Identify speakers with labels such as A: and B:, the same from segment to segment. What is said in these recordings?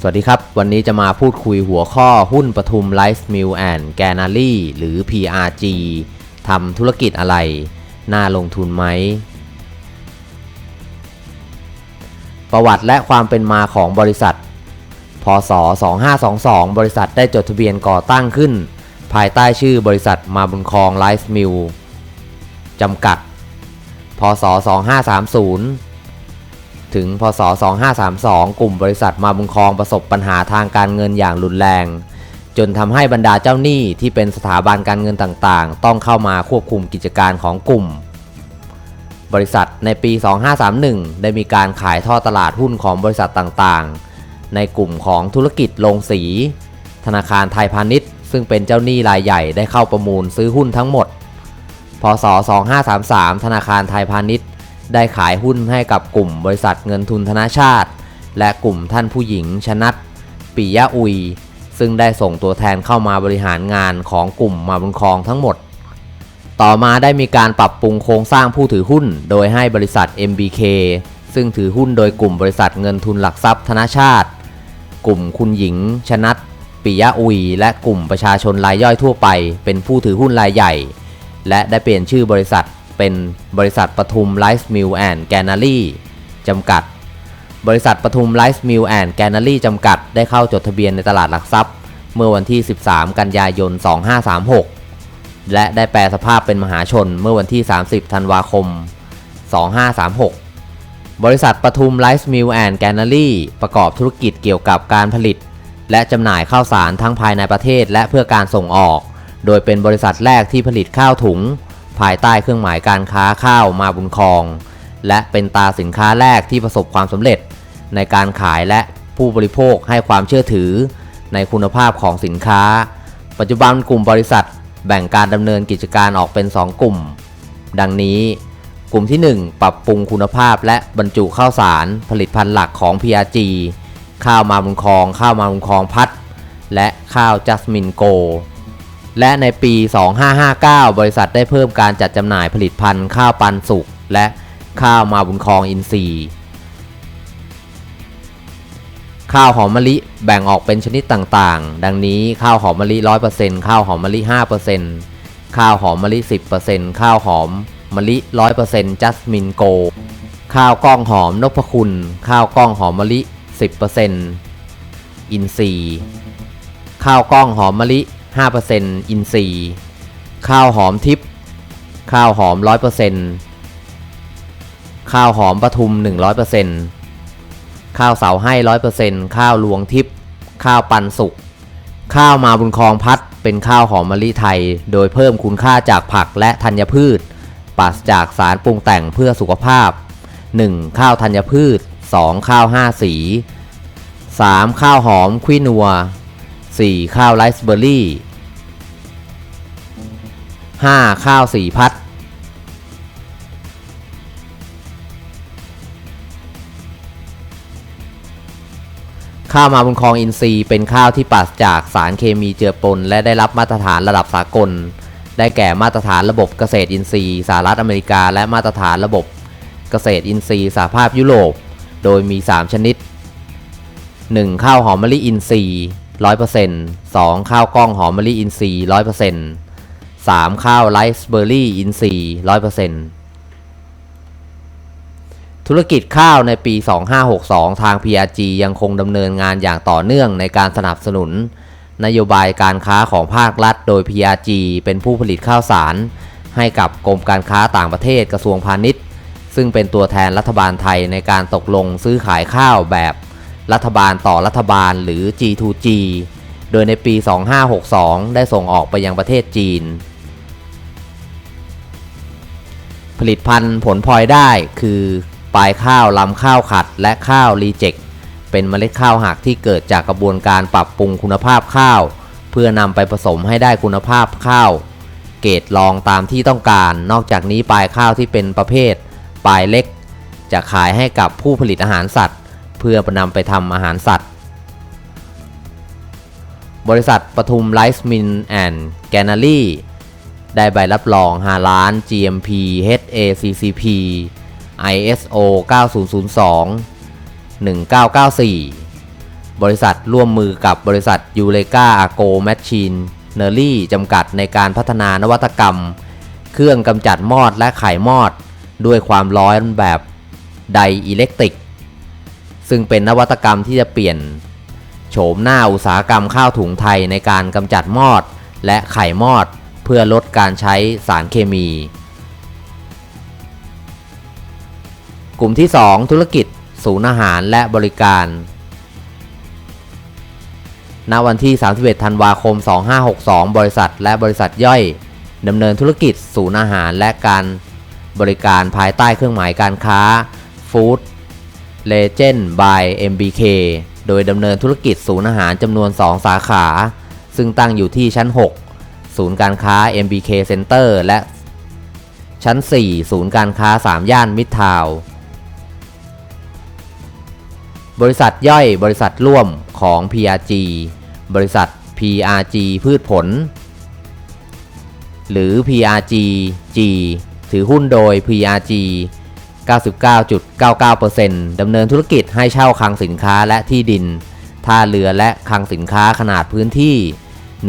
A: สวัสดีครับ วันนี้จะมาพูดคุยหัวข้อหุ้นปทุมไลฟ์มิลแอนด์แกนารีหรือ PRG ทำธุรกิจอะไร น่าลงทุนไหม ประวัติและความเป็นมาของบริษัท พศ 2522 บริษัทได้จดทะเบียนก่อตั้งขึ้น ภายใต้ชื่อบริษัทมาบุญคองไลฟ์มิลจำกัด พศ 2530 ถึง พศ 2532 กลุ่มบริษัทมาบุญคองประสบปัญหาทางการเงินอย่างรุนแรง จนทำให้บรรดาเจ้าหนี้ที่เป็นสถาบันการเงินต่างๆ ต้องเข้ามาควบคุมกิจการของกลุ่ม บริษัท ในปี 2531 ได้มีการขายท่อตลาดหุ้นของบริษัทต่างๆ ในกลุ่มของธุรกิจโรงสี ธนาคารไทยพาณิชย์ ซึ่งเป็นเจ้าหนี้รายใหญ่ได้เข้าประมูลซื้อหุ้นทั้งหมด พศ 2533 ธนาคารไทยพาณิชย์ ได้ขายหุ้นให้กับกลุ่มบริษัทเงินทุนธนาชาติ และกลุ่มท่านผู้หญิงชนัดปิยะอุย ซึ่งได้ส่งตัวแทนเข้ามาบริหารงานของกลุ่มมาบุญครองทั้งหมด ต่อมาได้มีการปรับปรุงโครงสร้างผู้ถือหุ้น โดยให้บริษัท MBK ซึ่งถือหุ้นโดยกลุ่มบริษัทเงินทุนหลักทรัพย์ธนาชาติ กลุ่มคุณหญิง ชนัดปิยะอุย และกลุ่มประชาชนรายย่อยทั่วไป เป็นผู้ถือหุ้นรายใหญ่ และได้เปลี่ยนชื่อบริษัทเป็นบริษัทปทุมไลฟ์มิลแอนด์แกนารีจำกัด บริษัทปทุมไลฟ์มิลแอนด์แกนารีจำกัด ได้เข้าจดทะเบียนในตลาดหลักทรัพย์ เมื่อวันที่ 13 กันยายน 2536 และได้แปลสภาพเป็นมหาชนเมื่อวันที่ 30 ธันวาคม 2536 บริษัทปทุมไลฟ์มิลแอนด์แกนารีประกอบธุรกิจเกี่ยวกับการผลิต และจำหน่ายข้าวสารทั้งภายในประเทศและเพื่อการส่งออก โดยเป็นบริษัทแรกที่ผลิตข้าวถุง ภายใต้เครื่องหมายการค้าข้าวมาบุญคอง และเป็นตาสินค้าแรกที่ประสบความสำเร็จ ในการขายและผู้บริโภคให้ความเชื่อถือ ในคุณภาพของสินค้า ปัจจุบันกลุ่มบริษัท แบ่งการดำเนินกิจการออกเป็น 2 กลุ่ม ดังนี้ กลุ่มที่ 1 ปรับปรุงคุณภาพและบรรจุข้าวสารผลิตภัณฑ์หลักของ PRG ข้าวมาบุญครอง ข้าวมาบุญครองพัด และข้าวจัสมินโก และในปี 2559 บริษัทได้เพิ่มการจัดจำหน่ายผลิตภัณฑ์ข้าวปันสุกและข้าวมาบุญครองอินทรีย์ ข้าวหอมมะลิแบ่งออกเป็นชนิดต่างๆ ดังนี้ข้าวหอมมะลิ 100%ข้าวหอมมะลิ 5%ข้าวหอมมะลิ 10%ข้าวหอมมะลิ 100%จัสมินโก ข้าวกล้องหอมนพคุณ ข้าวกล้องหอมมะลิ 10%อินทรีย์ข้าวกล้องหอมมะลิ 5%อินทรีย์ข้าวหอมทิพย์ข้าวหอม 100%ข้าวหอมปทุม 100% ข้าวเสาให้100%ข้าวลวงทิพย์ข้าวปันสุกข้าวมาบุญครองพัดเป็นข้าวหอมมะลิไทย โดยเพิ่มคุณค่าจากผักและธัญพืชปราศจากสารปรุงแต่งเพื่อสุขภาพ 1. ข้าวธัญพืช 2. ข้าว 5 สี 3. ข้าวหอมควินัว 4. ข้าวไรซ์เบอร์รี่ 5. ข้าวสีพัด ข้าวมาบุญครองอินทรีย์เป็นข้าวที่ปราศจากสารเคมีเจือปน และได้รับมาตรฐานระดับสากล ได้แก่มาตรฐานระบบเกษตรอินทรีย์สหรัฐอเมริกา และมาตรฐานระบบเกษตรอินทรีย์สหภาพยุโรป โดยมี 3 ชนิด 1. ข้าวหอมมะลิอินทรีย์100% 2. ข้าวกล้องหอมมะลิอินทรีย์100% 3. ข้าวไรซ์เบอร์รี่อินทรีย์100% ธุรกิจข้าวในปี 2562 ทาง PRG ยังคงดำเนินงานอย่างต่อเนื่องในการสนับสนุน นโยบายการค้าของภาครัฐ โดย PRG เป็นผู้ผลิตข้าวสาร ให้กับกรมการค้าต่างประเทศกระทรวงพาณิชย์ ซึ่งเป็นตัวแทนรัฐบาลไทยในการตกลงซื้อขายข้าวแบบรัฐบาลต่อรัฐบาลหรือ G2G โดยในปี 2562 ได้ส่งออกไปยังประเทศจีน ผลิตภัณฑ์ผลพลอยได้คือ ปลายข้าวลำข้าวขัดและข้าวรีเจ็คเป็นเมล็ดข้าวหักที่เกิดจากกระบวนการปรับปรุงคุณภาพข้าว เพื่อนำไปผสมให้ได้คุณภาพข้าว เกรดรองตามที่ต้องการ นอกจากนี้ปลายข้าวที่เป็นประเภท ปลายเล็ก จะขายให้กับผู้ผลิตอาหารสัตว์ เพื่อนำไปทำอาหารสัตว์ บริษัทปทุมไลฟ์มินแอนด์แกนนารีได้ใบรับรอง5ล้าน GMP HACCP ISO 9002 1994 บริษัทร่วมมือกับบริษัทยูเลกาอาโกแมชชีนเนอรี่จำกัดในการพัฒนานวัตกรรม เครื่องกำจัดมอดและไขมอด ด้วยความร้อนแบบไดอิเล็กตริก ซึ่งเป็นนวัตกรรมที่จะเปลี่ยน โฉมหน้าอุตสาหกรรมข้าวถุงไทยในการกำจัดมอดและไข่มอด เพื่อลดการใช้สารเคมี กลุ่มที่ 2 ธุรกิจ ศูนย์อาหารและบริการ ณ วันที่ 31 ธันวาคม 2562 บริษัทและบริษัทย่อยดำเนินธุรกิจ ศูนย์อาหารและการบริการภายใต้เครื่องหมายการค้า Food Legend by MBK โดยดำเนินธุรกิจศูนย์อาหารจำนวน 2 สาขา ซึ่งตั้งอยู่ที่ชั้น 6 ศูนย์การค้า MBK Center และชั้น 4 ศูนย์การค้า 3 ย่านมิตรทาวน์ บริษัทย่อยบริษัทร่วมของ PRG บริษัท PRG พืชผล หรือ PRG G ถือหุ้นโดย PRG 99.99%ดำเนินธุรกิจให้เช่าคลังสินค้าและที่ดิน ท่าเรือและคลังสินค้าขนาดพื้นที่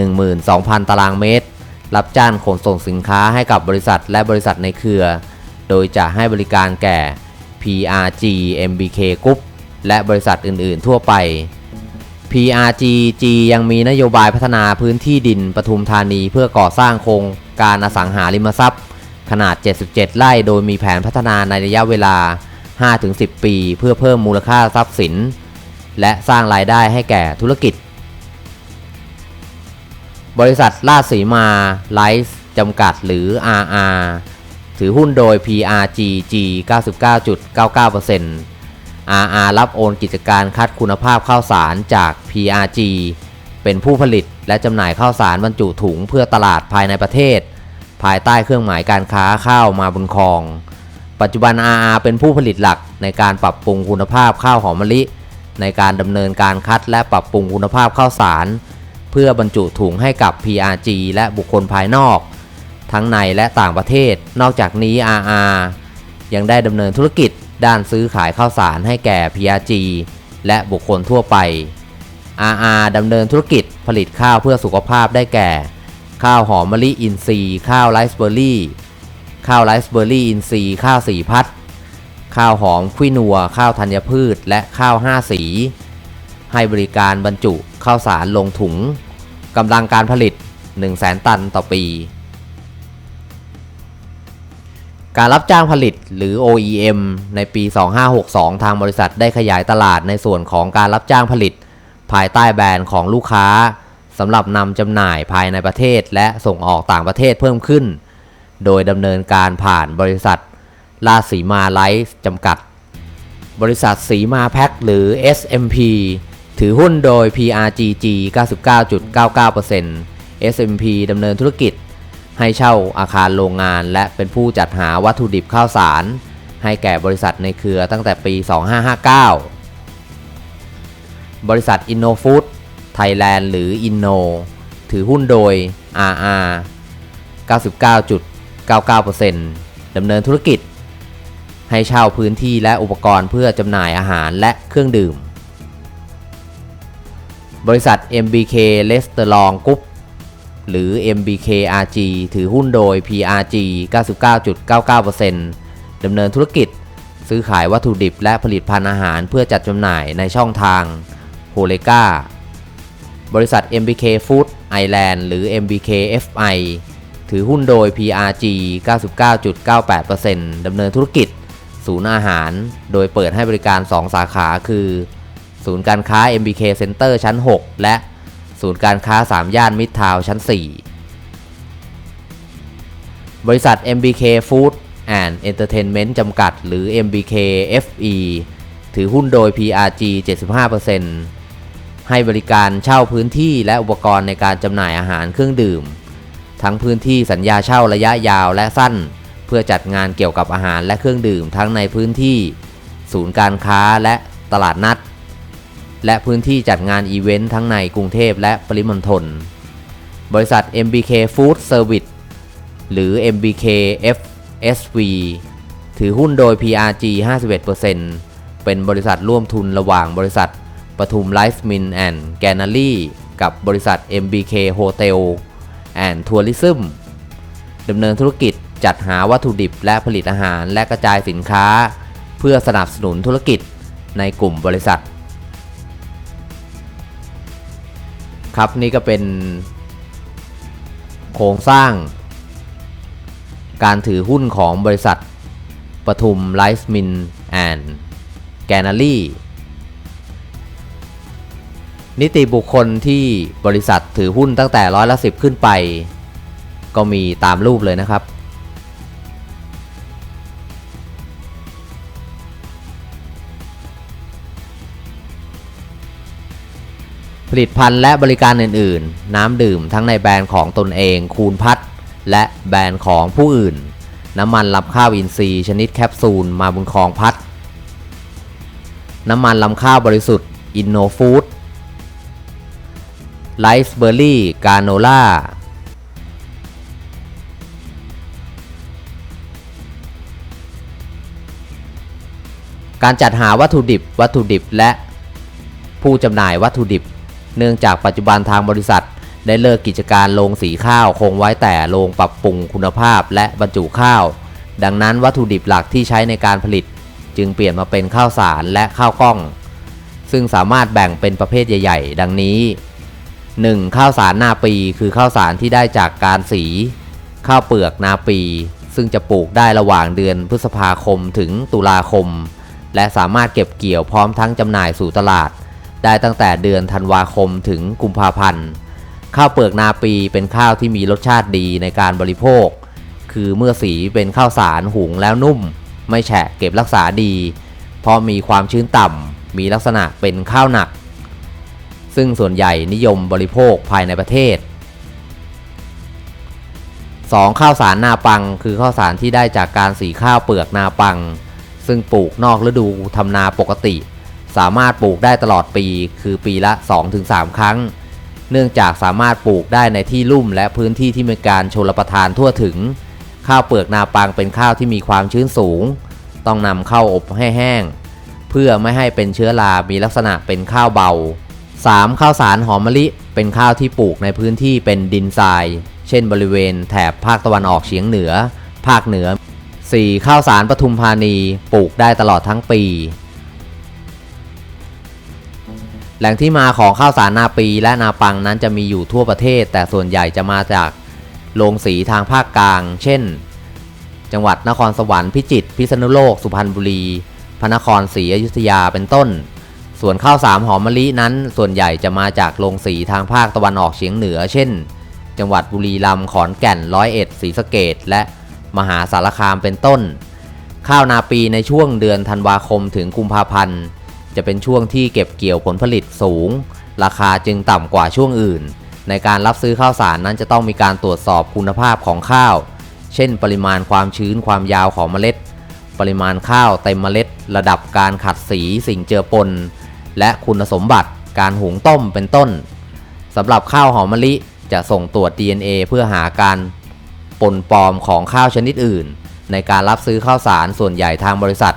A: 12,000 ตารางเมตร รับจ้างขนส่งสินค้าให้กับบริษัทและบริษัทในเครือ โดยจะให้บริการแก่ PRG MBK Group และบริษัทอื่นๆ ทั่วไป PRG G ยังมีนโยบายพัฒนาพื้นที่ดินปทุมธานีเพื่อก่อสร้างโครงการอสังหาริมทรัพย์ ขนาด 77 ไร่ โดยมีแผนพัฒนาในระยะเวลา 5-10 ปี เพื่อเพิ่มมูลค่าทรัพย์สิน และสร้างรายได้ให้แก่ธุรกิจ บริษัทลาดสีมาไลฟ์จำกัดหรือ RR ถือหุ้นโดย PRG G 99.99% RR รับโอนกิจการคัดคุณภาพข้าวสารจาก PRG เป็นผู้ผลิตและจำหน่ายข้าวสารบรรจุถุงเพื่อตลาดภายในประเทศ ภายใต้เครื่องหมายการค้าข้าวมาบุญครอง ปัจจุบัน RR เป็นผู้ผลิตหลักในการปรับปรุงคุณภาพข้าวหอมมะลิ ในการดำเนินการคัดและปรับปรุงคุณภาพข้าวสาร เพื่อบรรจุถุงให้กับ PRG และบุคคลภายนอก ทั้งในและต่างประเทศ นอกจากนี้ RR ยังได้ดำเนินธุรกิจ ด้านซื้อขายข้าวสารให้แก่ PRG และบุคคลทั่วไป RR ดำเนินธุรกิจผลิตข้าวเพื่อสุขภาพได้แก่ ข้าวหอมมะลิอินทรีย์ ข้าวไรซ์เบอร์รี่ ข้าวไรซ์เบอร์รี่อินทรีย์ ข้าวสีพัด ข้าวหอมควินัว ข้าวธัญพืช และข้าวห้าสี ให้บริการบรรจุข้าวสารลงถุงกำลังการผลิต 1 0 0 0 0แตันต่อปี การรับจ้างผลิตหรือ OEM ในปี 2562 ทางบริษัทได้ขยายตลาดในส่วนของการรับจ้างผลิต ภายใต้แบรนด์ของลูกค้าสำหรับนำจำหน่ายภายในประเทศและส่งออกต่างประเทศเพิ่มขึ้น โดยดำเนินการผ่านบริษัทลาสีมาไลฟ์จำกัด บริษัทสีมาแพ็คหรือ SMP ถือหุ้นโดย PRGG 99.99% SMP ดำเนินธุรกิจ ให้เช่าอาคารโรงงาน และเป็นผู้จัดหาวัตถุดิบข้าวสาร ให้แก่บริษัทในเครือตั้งแต่ปี 2559 บริษัท InnoFood Thailand หรือ Inno ถือหุ้นโดย RR 99.99%ดำเนินธุรกิจ ให้เช่าพื้นที่และอุปกรณ์เพื่อจำหน่ายอาหารและเครื่องดื่ม บริษัท MBK r e s t a u r a n t Group หรือ MBKRG ถือหุ้นโดย PRG 99.99%ดำเนินธุรกิจ ซื้อขายวัตถุดิบและผลิตภัณฑ์อาหารเพื่อจัดจำหน่ายในช่องทางโฮเลกาบริษัท MBK Food Island หรือ MBK FI ถือหุ้นโดย PRG 99.98%ดำเนินธุรกิจ ศูนย์อาหาร โดยเปิดให้บริการ 2 สาขาคือ ศูนย์การค้า MBK Center ชั้น 6 และ ศูนย์การค้า 3 ย่านมิตรทาว์ชั้น 4 บริษัท MBK Food and Entertainment จำกัด หรือ MBK FE ถือหุ้นโดย PRG 75%ให้บริการเช่าพื้นที่และอุปกรณ์ในการจำหน่ายอาหารเครื่องดื่ม ทั้งพื้นที่สัญญาเช่าระยะยาวและสั้น เพื่อจัดงานเกี่ยวกับอาหารและเครื่องดื่มทั้งในพื้นที่ ศูนย์การค้าและตลาดนัด และพื้นที่จัดงานอีเวนต์ทั้งในกรุงเทพและปริมณฑล บริษัท MBK Food Service หรือ MBK FSV ถือหุ้นโดย PRG 51%เป็นบริษัทร่วมทุนระหว่างบริษัทปทุมไลฟ์มินแอนด์แกนนารีกับบริษัท MBK Hotel and Tourism ดำเนินธุรกิจจัดหาวัตถุดิบและผลิตอาหารและกระจายสินค้า เพื่อสนับสนุนธุรกิจในกลุ่มบริษัท ครับนี่ก็เป็นโครงสร้าง การถือหุ้นของบริษัทปทุมไลฟ์มินแอนด์แกนนารีนิติบุคคลที่บริษัทถือหุ้นตั้งแต่ร้อยละสิบขึ้นไป ก็มีตามรูปเลยนะครับ ผลิตภัณฑ์และบริการอื่น ๆ น้ำดื่มทั้งในแบรนด์ของตนเองคูณพัดและแบรนด์ของผู้อื่น น้ำมันลำข้าวอินทรีย์ ชนิดแคปซูลมาบุญคลองพัดน้ำมันลำข้าวบริสุทธิ์อินโนฟู้ดไลฟ์เบอร์รี่กาโนล่าการจัดหาวัตถุดิบ วัตถุดิบและผู้จำหน่ายวัตถุดิบ เนื่องจากปัจจุบันทางบริษัท ได้เลิกกิจการโรงสีข้าวคงไว้แต่โรงปรับปรุงคุณภาพและบรรจุข้าว ดังนั้นวัตถุดิบหลักที่ใช้ในการผลิต จึงเปลี่ยนมาเป็นข้าวสารและข้าวกล้อง ซึ่งสามารถแบ่งเป็นประเภทใหญ่ ๆ ดังนี้ 1. ข้าวสารนาปีคือข้าวสารที่ได้จากการสี ข้าวเปลือกนาปี ซึ่งจะปลูกได้ระหว่างเดือนพฤษภาคมถึงตุลาคม และสามารถเก็บเกี่ยวพร้อมทั้งจำหน่ายสู่ตลาด ได้ตั้งแต่เดือนธันวาคมถึงกุมภาพันธ์ ข้าวเปลือกนาปีเป็นข้าวที่มีรสชาติดีในการบริโภค คือเมื่อสีเป็นข้าวสารหุงแล้วนุ่ม ไม่แฉะเก็บรักษาดี เพราะมีความชื้นต่ำ มีลักษณะเป็นข้าวหนัก ซึ่งส่วนใหญ่นิยมบริโภคภายในประเทศ 2. ข้าวสารนาปัง คือข้าวสารที่ได้จากการสีข้าวเปลือกนาปัง ซึ่งปลูกนอกฤดูทำนาปกติ สามารถปลูกได้ตลอดปี คือปีละ 2-3 ครั้ง เนื่องจากสามารถปลูกได้ในที่ลุ่มและพื้นที่ที่มีการชลประทานทั่วถึง ข้าวเปลือกนาปังเป็นข้าวที่มีความชื้นสูง ต้องนำเข้าอบให้แห้ง เพื่อไม่ให้เป็นเชื้อรา มีลักษณะเป็นข้าวเบา 3. ข้าวสารหอมมะลิ เป็นข้าวที่ปลูกในพื้นที่เป็นดินทราย เช่นบริเวณแถบภาคตะวันออกเฉียงเหนือ ภาคเหนือ 4. ข้าวสารปทุมธานี ปลูกได้ตลอดทั้งปี แหล่งที่มาของข้าวสารนาปีและนาปังนั้นจะมีอยู่ทั่วประเทศ แต่ส่วนใหญ่จะมาจากโรงสีทางภาคกลาง เช่น จังหวัดนครสวรรค์พิจิตรพิษณุโลก สุพรรณบุรี พระนครศรีอยุธยาเป็นต้น ส่วนข้าวสามหอมมะลินั้น ส่วนใหญ่จะมาจากโรงสีทางภาคตะวันออกเฉียงเหนือ เช่น จังหวัดบุรีรัมย์ขอนแก่นร้อยเอ็ดศรีสะเกดและมหาสารคามเป็นต้น ข้าวนาปีในช่วงเดือนธันวาคมถึงกุมภาพันธ์ จะเป็นช่วงที่เก็บเกี่ยวผลผลิตสูง ราคาจึงต่ำกว่าช่วงอื่น ในการรับซื้อข้าวสารนั้นจะต้องมีการตรวจสอบคุณภาพของข้าว เช่น ปริมาณความชื้นความยาวของเมล็ด ปริมาณข้าวเต็มเมล็ด ระดับการขัดสีสิ่งเจือปน และคุณสมบัติการหุงต้มเป็นต้นสำหรับข้าวหอมมะลิจะส่งตรวจ DNA เพื่อหาการปนปลอมของข้าวชนิดอื่น ในการรับซื้อข้าวสารส่วนใหญ่ทางบริษัท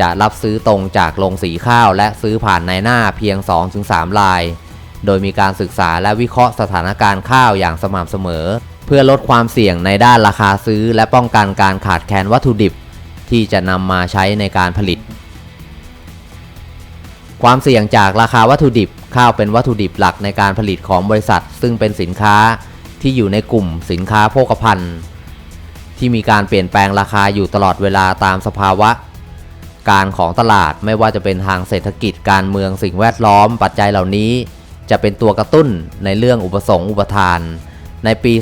A: จะรับซื้อตรงจากโรงสีข้าวและซื้อผ่านในหน้าเพียง 2-3 ราย โดยมีการศึกษาและวิเคราะห์สถานการณ์ข้าวอย่างสม่ำเสมอ เพื่อลดความเสี่ยงในด้านราคาซื้อ และป้องกันการขาดแคลนวัตถุดิบ ที่จะนำมาใช้ในการผลิต ความเสี่ยงจากราคาวัตถุดิบ ข้าวเป็นวัตถุดิบหลักในการผลิตของบริษัท ซึ่งเป็นสินค้าที่อยู่ในกลุ่มสินค้าโภคภัณฑ์ที่มีการเปลี่ยนแปลงราคาอยู่ตลอดเวลาตามสภาวะ การของตลาดไม่ว่าจะเป็นทางเศรษฐกิจการเมืองสิ่งแวดล้อม ปัจจัยเหล่านี้ จะเป็นตัวกระตุ้นในเรื่องอุปสงค์อุปทาน ในปี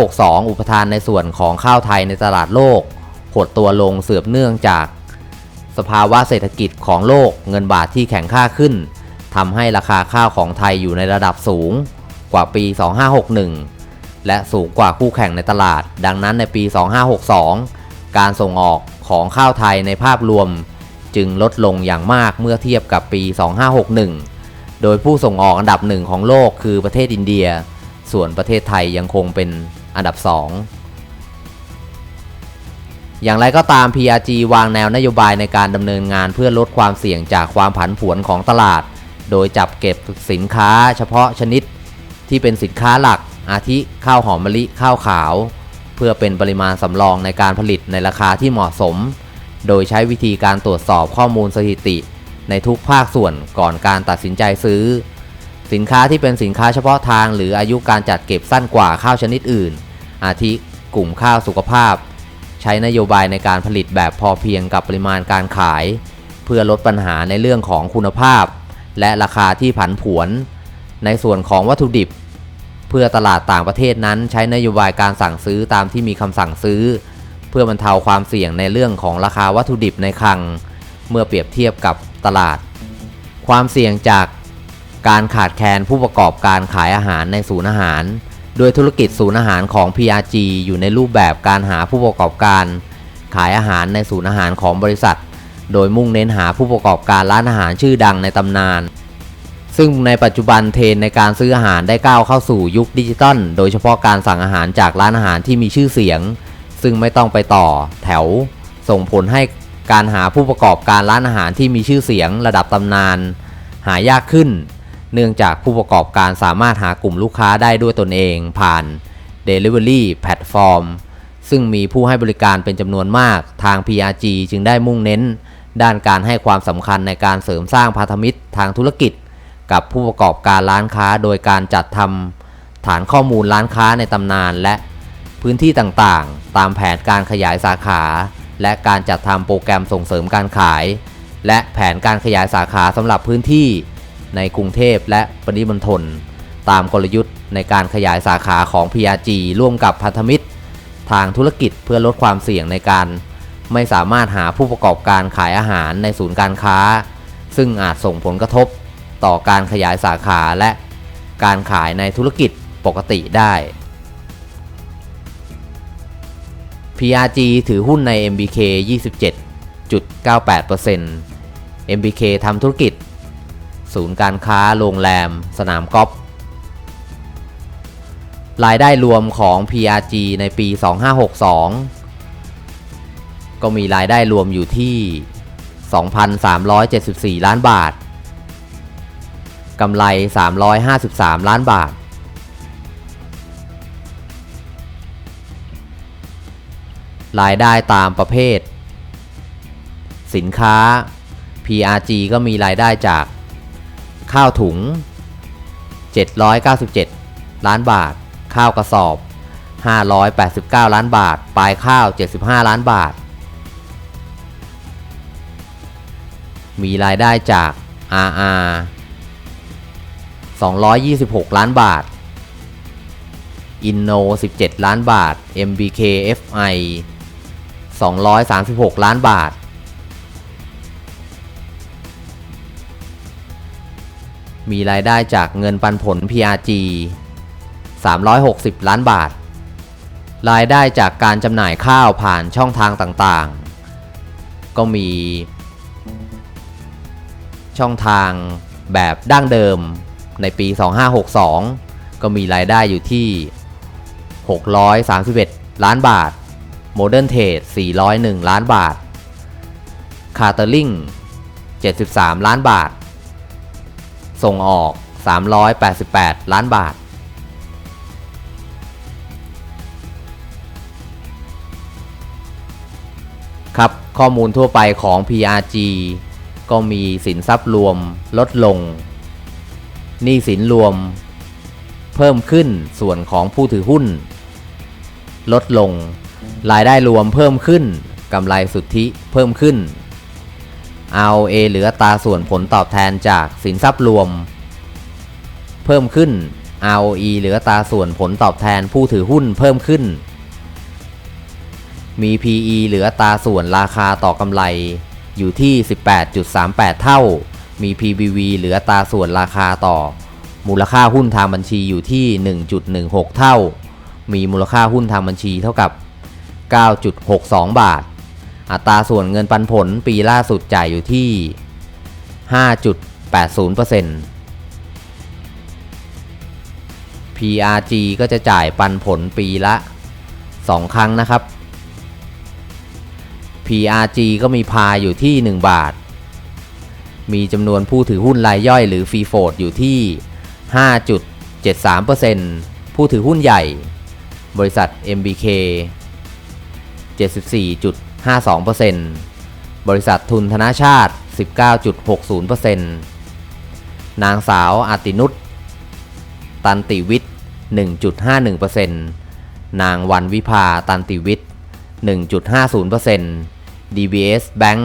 A: 2562 อุปทานในส่วนของข้าวไทยในตลาดโลกหดตัวลงเสืบเนื่องจาก สภาวะเศรษฐกิจของโลกเงินบาทที่แข็งค่าขึ้นทำให้ราคาข้าวของไทยอยู่ในระดับสูงกว่าปี 2561 และสูงกว่าคู่แข่งในตลาด ดังนั้นในปี 2562 การส่งออกของข้าวไทยในภาพรวม จึงลดลงอย่างมากเมื่อเทียบกับปี 2561 โดยผู้ส่งออกอันดับหนึ่งของโลกคือประเทศอินเดีย ส่วนประเทศไทยยังคงเป็นอันดับ 2อย่างไรก็ตาม PRG วางแนวนโยบายในการดำเนินงานเพื่อลดความเสี่ยงจากความผันผวนของตลาด โดยจับเก็บสินค้าเฉพาะชนิดที่เป็นสินค้าหลัก อาทิข้าวหอมมะลิข้าวขาว เพื่อเป็นปริมาณสำรองในการผลิตในราคาที่เหมาะสม โดยใช้วิธีการตรวจสอบข้อมูลสถิติ ในทุกภาคส่วนก่อนการตัดสินใจซื้อ สินค้าที่เป็นสินค้าเฉพาะทางหรืออายุการจัดเก็บสั้นกว่าข้าวชนิดอื่น อาทิกลุ่มข้าวสุขภาพ ใช้นโยบายในการผลิตแบบพอเพียงกับปริมาณการขาย เพื่อลดปัญหาในเรื่องของคุณภาพ และราคาที่ผันผวน ในส่วนของวัตถุดิบ เพื่อตลาดต่างประเทศนั้นใช้นโยบายการสั่งซื้อตามที่มีคำสั่งซื้อ พื่อบรรเทาความเสี่ยงในเรื่องของราคาวัตถุดิบในคลัง เมื่อเปรียบเทียบกับตลาด ความเสี่ยงจากการขาดแคลนผู้ประกอบการขายอาหารในศูนย์อาหาร โดยธุรกิจศูนย์อาหารของ PRG อยู่ในรูปแบบการหาผู้ประกอบการ ขายอาหารในศูนย์อาหารของบริษัท โดยมุ่งเน้นหาผู้ประกอบการร้านอาหารชื่อดังในตำนาน ซึ่งในปัจจุบันเทรนในการซื้ออาหารได้ก้าวเข้าสู่ยุคดิจิตอลโดยเฉพาะการสั่งอาหารจากร้านอาหารที่มีชื่อเสียง ซึ่งไม่ต้องไปต่อแถวส่งผลให้การหาผู้ประกอบการร้านอาหารที่มีชื่อเสียงระดับตำนาน หายากขึ้น เนื่องจากผู้ประกอบการสามารถหากลุ่มลูกค้าได้ด้วยตนเองผ่าน Delivery แพลตฟอร์มซึ่งมีผู้ให้บริการเป็นจำนวนมากทาง PRG จึงได้มุ่งเน้น ด้านการให้ความสำคัญในการเสริมสร้างพันธมิตรทางธุรกิจ กับผู้ประกอบการร้านค้าโดยการจัดทำฐานข้อมูลร้านค้าในตำนานและ พื้นที่ต่างๆ ตามแผนการขยายสาขา และการจัดทำโปรแกรมส่งเสริมการขาย และแผนการขยายสาขาสำหรับพื้นที่ ในกรุงเทพและปริมณฑลตามกลยุทธ์ในการขยายสาขาของ PRG ร่วมกับพันธมิตร ทางธุรกิจเพื่อลดความเสี่ยงในการ ไม่สามารถหาผู้ประกอบการขายอาหารในศูนย์การค้า ซึ่งอาจส่งผลกระทบ ต่อการขยายสาขาและ การขายในธุรกิจปกติได้ PRG ถือหุ้นใน MBK 27.98% MBK ทำธุรกิจ ศูนย์การค้าโรงแรม สนามกอล์ฟรายได้รวมของ PRG ในปี 2562 ก็มีรายได้รวมอยู่ที่ 2,374 ล้านบาท กำไร 353 ล้านบาท รายได้ตามประเภท สินค้า PRG ก็มีรายได้จาก ข้าวถุง 797 ล้านบาท ข้าวกระสอบ 589 ล้านบาท ปลายข้าว 75 ล้านบาท มีรายได้จาก RR 226 ล้านบาท Inno 17 ล้านบาท MBK FI 236 ล้านบาท มีรายได้จากเงินปันผล PRG 360 ล้านบาท รายได้จากการจำหน่ายข้าวผ่านช่องทางต่างๆ ก็มี ช่องทางแบบดั้งเดิมในปี 2562 ก็มีรายได้อยู่ที่ 631 ล้านบาท Modern Trade 401 ล้านบาท c a r t e r i n g 73 ล้านบาท ส่งออก 388 ล้านบาท ครับ ข้อมูลทั่วไปของ PRG ก็มีสินทรัพย์รวมลดลง หนี้สินรวม เพิ่มขึ้นส่วนของผู้ถือหุ้น ลดลง รายได้รวมเพิ่มขึ้นกำไรสุทธิเพิ่มขึ้น ROA หรืออัตราส่วนผลตอบแทนจากสินทรัพย์รวม เพิ่มขึ้น ROE หรืออัตราส่วนผลตอบแทนผู้ถือหุ้นเพิ่มขึ้น มี PE หรืออัตราส่วนราคาต่อกำไรอยู่ที่ 18.38 เท่า มี PBV หรืออัตราส่วนราคาต่อ มูลค่าหุ้นทางบัญชีอยู่ที่ 1.16 เท่า มีมูลค่าหุ้นทางบัญชีเท่ากับ 9.62 บาท อัตราส่วนเงินปันผลปีล่าสุดจ่ายอยู่ที่ 5.80% PRG ก็จะจ่ายปันผลปีละ 2 ครั้งนะครับ PRG ก็มีพาอยู่ที่ 1 บาท มีจำนวนผู้ถือหุ้นรายย่อยหรือฟรีโฟดอยู่ที่ 5.73%ผู้ถือหุ้นใหญ่ บริษัท MBK 74.52%บริษัททุนธนาชาติ 19.60%นางสาวอาตินุชตันติวิทย์ 1.51%นางวันวิภาตันติวิทย์ 1.50% DBS Bank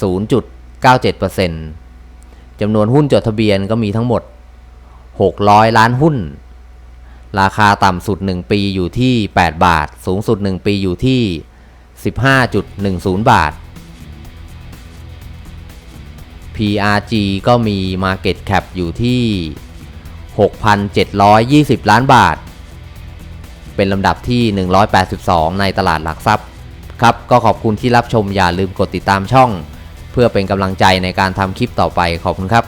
A: 0.97%จำนวนหุ้นจดทะเบียนก็มีทั้งหมด 600 ล้านหุ้น ราคาต่ำสุด 1 ปีอยู่ที่ 8 บาท สูงสุด 1 ปีอยู่ที่ 15.10 บาท PRG ก็มี Market Cap อยู่ที่ 6,720 ล้านบาท เป็นลำดับที่ 182 ในตลาดหลักทรัพย์ ครับ ก็ขอบคุณที่รับชมอย่าลืมกดติดตามช่อง เพื่อเป็นกำลังใจในการทำคลิปต่อไปขอบคุณครับ